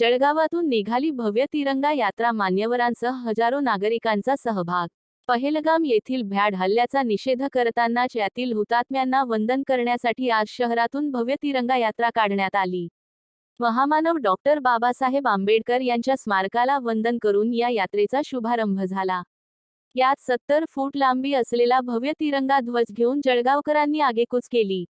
जळगावातून निघाली भव्य तिरंगा यात्रा मान्यवरांसह हजारो नागरिकांचा सहभाग. पहेलगाम येथील भ्याड हल्ल्याचा निषेध करतानाच यातील हुतात्म्यांना वंदन करण्यासाठी आज शहरातून भव्य तिरंगा यात्रा काढण्यात आली. महामानव डॉक्टर बाबासाहेब आंबेडकर यांच्या स्मारकाला वंदन करून या यात्रेचा शुभारंभ झाला. यात सत्तर फूट लांबी असलेला भव्य तिरंगा ध्वज घेऊन जळगावकरांनी आगेकूच केली.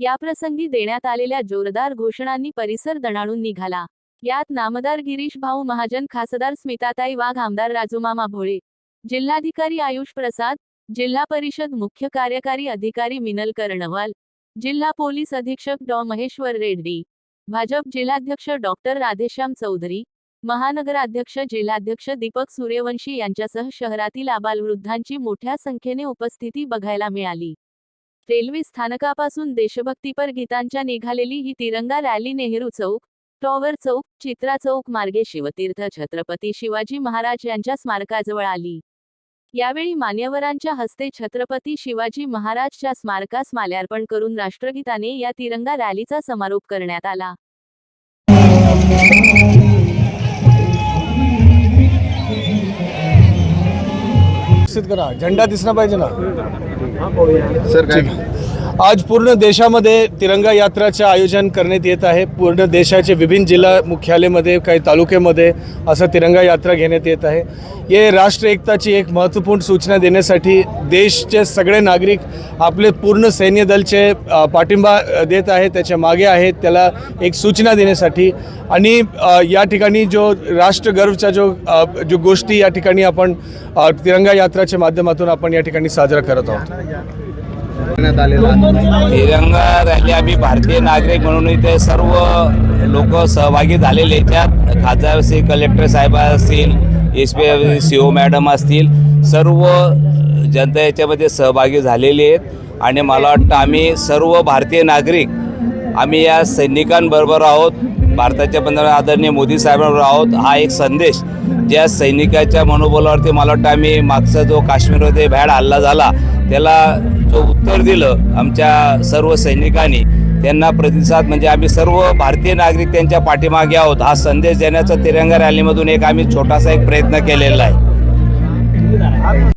याप्रसंगी देण्यात आलेल्या जोरदार घोषणांनी परिसर दणाणून निघाला. यात नामदार गिरीश भाऊ महाजन खासदार स्मिताताई वाघ आमदार राजूमामा भोळे जिल्हाधिकारी आयुष प्रसाद जिल्हा परिषद मुख्य कार्यकारी अधिकारी मिनल कर्णवाल जिल्हा पोलीस अधीक्षक डॉ. महेश्वर रेड्डी भाजप जिल्हाध्यक्ष डॉक्टर राधेश्याम चौधरी महानगराध्यक्ष जिल्हाध्यक्ष दीपक सूर्यवंशी यांच्यासह शहरातील आबालवृद्धांची मोठ्या संख्येने उपस्थिती बघायला मिळाली. रेल्वे स्थानकापासून देशभक्तीपर गीतांच्या निघालेली ही तिरंगा रॅली नेहरू चौक टॉवर चौक चित्रा चौक मार्गे शिवतीर्थ छत्रपती शिवाजी महाराज यांच्या स्मारकाजवळ आली. यावेळी मान्यवरांच्या हस्ते छत्रपती शिवाजी महाराजच्या स्मारकास माल्यार्पण करून राष्ट्रगीताने या तिरंगा रॅलीचा समारोप करण्यात आला. करा. झेंडा दिसला पाहिजे ना. सर काय? आज पूर्ण देशामध्ये तिरंगा यात्राचं आयोजन करण्यात येत आहे. पूर्ण देशाचे विभिन्न जिल्हा मुख्यालयामध्ये काही तालुक्यामध्ये असं तिरंगा यात्रा घेण्यात येत आहे. हे राष्ट्र एकताची एक महत्त्वपूर्ण सूचना देण्यासाठी देशचे सगळे नागरिक आपले पूर्ण सैन्य दलचे पाठिंबा देत आहे त्याच्यामागे आहेत त्याला एक सूचना देण्यासाठी. आणि या ठिकाणी जो राष्ट्रगर्वच्या जो जो गोष्टी या ठिकाणी आपण तिरंगा यात्राच्या माध्यमातून आपण या ठिकाणी साजरा करत आहोत. करण्यात आलेला तिरंगा रॅली आम्ही भारतीय नागरिक म्हणून इथे सर्व लोक सहभागी झालेले त्यात खासदार असतील कलेक्टर साहेब असतील S P C O madam असतील सर्व जनता याच्यामध्ये सहभागी झालेली आहेत. आणि मला वाटतं आम्ही सर्व भारतीय नागरिक आम्ही या सैनिकांबरोबर आहोत भारताच्या पंतप्रधान आदरणीय मोदी साहेबांबरोबर आहोत. हा एक संदेश ज्या सैनिकाच्या मनोबलावरती मला वाटतं आम्ही मागचा जो काश्मीरमध्ये भॅड हल्ला झाला त्याला जो उत्तर दिलं आमच्या सर्व सैनिकांनी त्यांना प्रतिसाद म्हणजे आम्ही सर्व भारतीय नागरिक त्यांच्या पाठीमागे आहोत. हा संदेश देण्याचा तिरंगा रॅलीमधून एक आम्ही छोटासा एक प्रयत्न केलेला आहे.